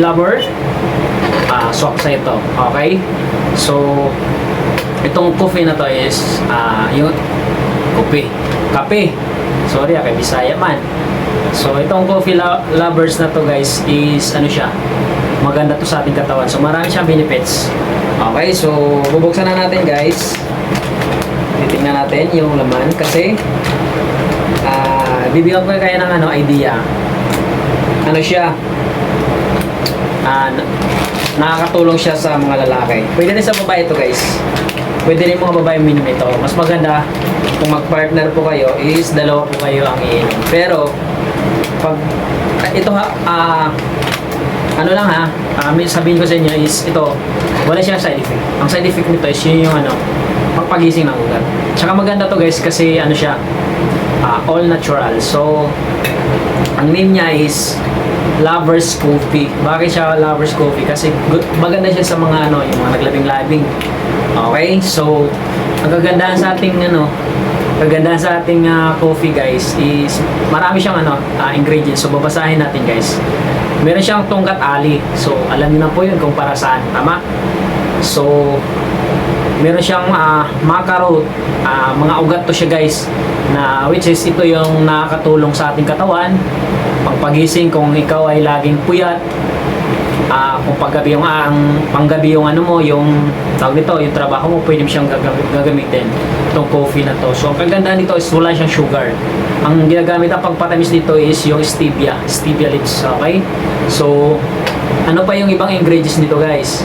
lover, ah swak sa ito. Okay? So, itong coffee na to is ah yung coffee. Kape. Sorry, ah, kay Bisaya man. So, itong coffee lo- lovers na to guys is ano siya? Maganda to sa ating katawan. So, marami siyang benefits. Okay, so bubuksan na natin guys. Titingnan natin yung laman kasi ah bibigyan ko kayo ng ano idea. Ano siya? Na- nakakatulong siya sa mga lalaki. Pwede rin sa babae ito guys. Pwede rin mga babae minum ito. Mas maganda kung mag-partner po kayo is dalawa po kayo ang iinom. Pero pag ito ha ah ano lang ha, may sabihin ko sa inyo is ito, wala siyang side effect. Ang side effect nito is yun yung ano, pagpagising ng ugat. Tsaka maganda to guys kasi ano siya, ah, all natural. So, ang name niya is Lover's Coffee. Bakit siya Lover's Coffee? Kasi good, maganda siya sa mga ano, yung mga naglabing-labing. Okay? So, ang kagandahan sa ating ano, kagandahan sa ating ah, coffee guys is marami siyang ano, ah, ingredients. So, babasahin natin guys. Meron siyang tungkat ali. So, alam niyo na po yun kung para saan. Tama? So, meron siyang ah, macarot, ah, mga ugat to siya guys, na which is ito yung nakakatulong sa ating katawan, pagpagising kung ikaw ay laging puyat, ah, kung paggabi yung ah, ang panggabi yung ano mo, yung tawag nito, yung trabaho mo, pwede mo siyang gagamit, gagamitin itong coffee na to. So, ang kagandahan nito is wala siyang sugar. Ang ginagamit ang pagpatamis dito is yung stevia, stevia leaves, okay? So, ano pa yung ibang ingredients nito guys?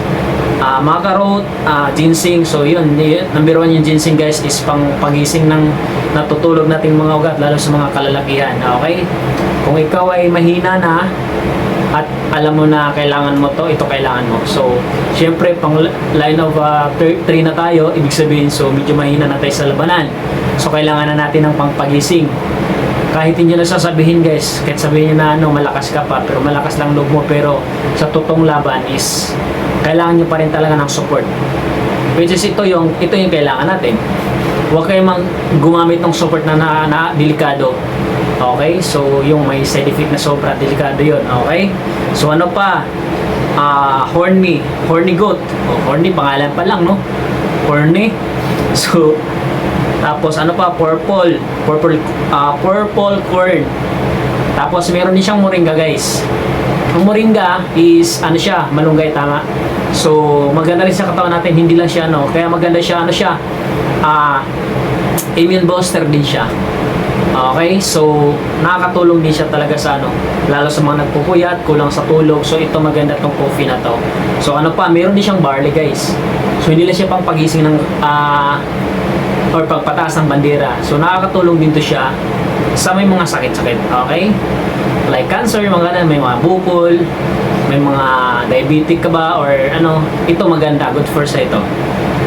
Ah, macarot, ah, ginseng. So yun, y- number one yung ginseng guys is pang pagising ng natutulog nating mga ugat lalo sa mga kalalakihan. Okay? Kung ikaw ay mahina na at alam mo na kailangan mo to, ito kailangan mo. So, syempre, pang line of 3 na tayo, ibig sabihin, so medyo mahina na tayo sa labanan. So, kailangan na natin ng pangpagising kahit hindi nyo sasabihin guys, kahit sabihin nyo na ano, malakas ka pa, pero malakas lang loob mo, pero sa totoong laban is, kailangan nyo pa rin talaga ng support. Which is ito yung, ito yung kailangan natin. Huwag kayo mang gumamit ng support na, na, na delikado. Okay? So, yung may side effect na sobra, delikado yon Okay? So, ano pa? Ah, horny. Horny goat. O, horny, pangalan pa lang, no? Horny. So, tapos ano pa, purple. Purple, ah purple corn. Tapos meron din siyang moringa guys. Ang moringa is ano siya, malunggay tama. So maganda rin sa katawan natin, hindi lang siya ano, kaya maganda siya ano siya. Ah immune booster din siya. Okay, so nakakatulong din siya talaga sa ano, lalo sa mga nagpupuyat, kulang sa tulog. So ito maganda tong coffee na to. So ano pa, meron din siyang barley guys. So hindi lang siya pang pagising ng ah or pagpataas ng bandera. So nakakatulong din to siya sa may mga sakit-sakit. Okay? Like cancer, mga ganun, may mga bukol, may mga diabetic ka ba or ano, ito maganda, good for sa ito.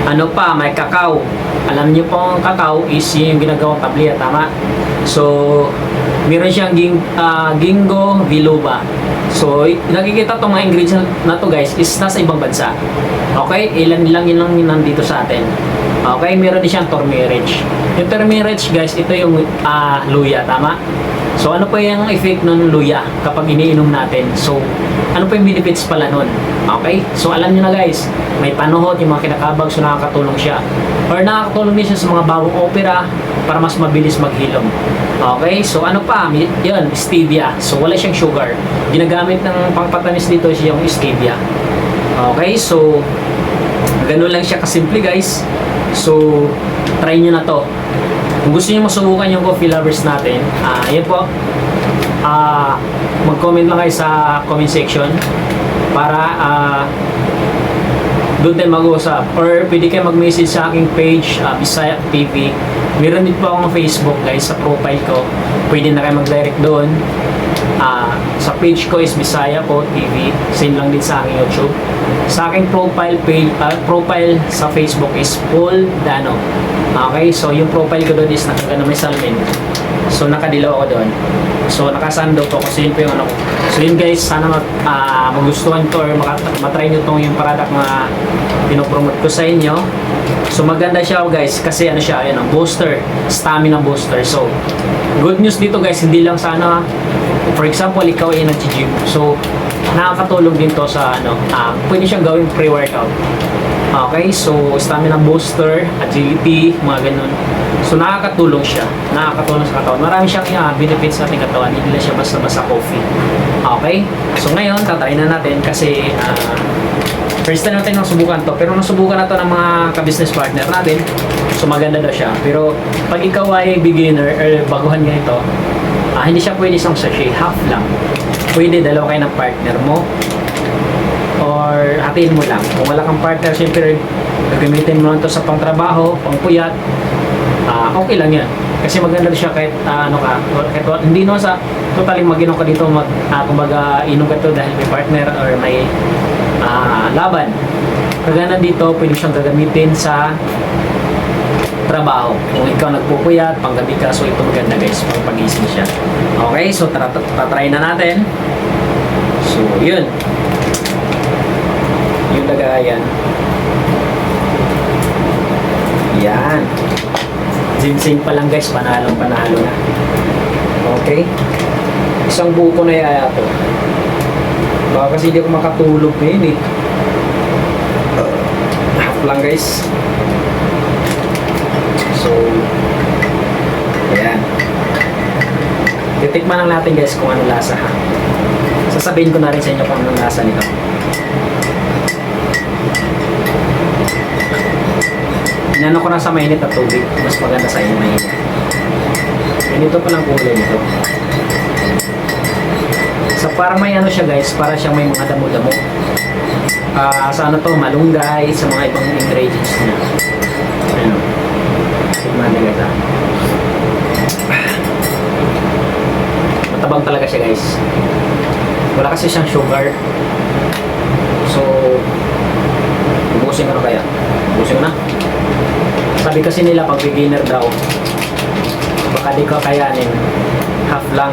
Ano pa, may kakao. Alam niyo po ang kakao is yun yung ginagawang tableta, tama? So, meron siyang ging, ah, gingo biloba. So, nakikita tong mga ingredients na to guys is nasa ibang bansa. Okay? Ilan lang yun lang yun nandito sa atin. Okay? Meron din siyang turmeric. Yung turmeric guys, ito yung ah, luya, tama? So, ano pa yung effect ng luya kapag iniinom natin? So, ano pa yung benefits pala nun? Okay? So, alam nyo na guys, may panuhot, yung mga kinakabag, so nakakatulong siya. Or nakakatulong din siya sa mga bagong opera para mas mabilis maghilom. Okay? So, ano pa? Yun, stevia. So, wala siyang sugar. Ginagamit ng pangpatamis dito is yung stevia. Okay? So, ganun lang siya kasimple guys. So, try nyo na to. Kung gusto niyo masubukan yung coffee lovers natin, ah, yan po. Ah, mag-comment lang kayo sa comment section para ah, doon tayo mag-uusap. Or pwede kayo mag-message sa aking page, uh, Bisaya TV. Meron din po akong Facebook guys sa profile ko. Pwede na kayo mag-direct doon. Sa page ko is Bisaya po TV. Same lang din sa aking YouTube. Sa aking profile page, ah, profile sa Facebook is Paul Dano. Okay, so yung profile ko doon is nakagana may salamin. So nakadilaw ako doon. So nakasando po kasi yun po yung ano ko. So yun guys, sana mag, ah, magustuhan to or matry nyo tong yung product na pinopromote ko sa inyo. So maganda siya guys kasi ano siya, ang booster, stamina booster. So good news dito guys, hindi lang sana for example ikaw ay nag-gym. So nakakatulong din to sa ano, ah, pwede siyang gawing pre-workout. Okay, so stamina booster, agility, mga ganun. So nakakatulong siya. Nakakatulong sa katawan. Marami siyang uh, benefits sa ating katawan. Hindi lang siya basta-basta coffee. Okay? So ngayon, tatry na natin kasi ah, first time natin nang subukan to. Pero nasubukan na to ng mga ka-business partner natin. So maganda daw siya. Pero pag ikaw ay beginner or baguhan ganito, ah, hindi siya pwede isang sachet. Half lang. Pwede dalawa kayo ng partner mo or hatiin mo lang. Kung wala kang partner, syempre, gagamitin mo lang to sa pangtrabaho, pangpuyat, ah okay lang yan. Kasi maganda siya kahit ah, ano ka, kahit hindi naman sa totally mag-inom ka dito, mag, ah, kumbaga inom ka to dahil may partner or may ah, laban. Kagana dito, pwede siyang gagamitin sa trabaho. Kung ikaw nagpupuyat, panggabi ka, so ito maganda guys, pang pagising siya. Okay, so tara, tatry na natin. So, yun yung lagayan. Yan. Ginseng pa lang guys, panalong panalo na. Okay? Isang buko na yaya to. Baka kasi hindi ako makatulog ngayon eh. Half lang guys. So, ayan. Titikman lang natin guys kung ano lasa ha. Sasabihin ko na rin sa inyo kung anong lasa nito. Inano ko na sa mainit na tubig. Mas maganda sa inyo mainit. Ganito pa lang kulay nito. Sa para may ano siya guys, para siyang may mga damo-damo. Ah, sa ano to, malunggay, sa mga ibang ingredients niya. Ano? Ito. Matabang talaga siya guys. Wala kasi siyang sugar. So, ubusin ko na kaya. Ubusin ko na. Sabi kasi nila pag beginner daw, baka di ko kayanin, half lang.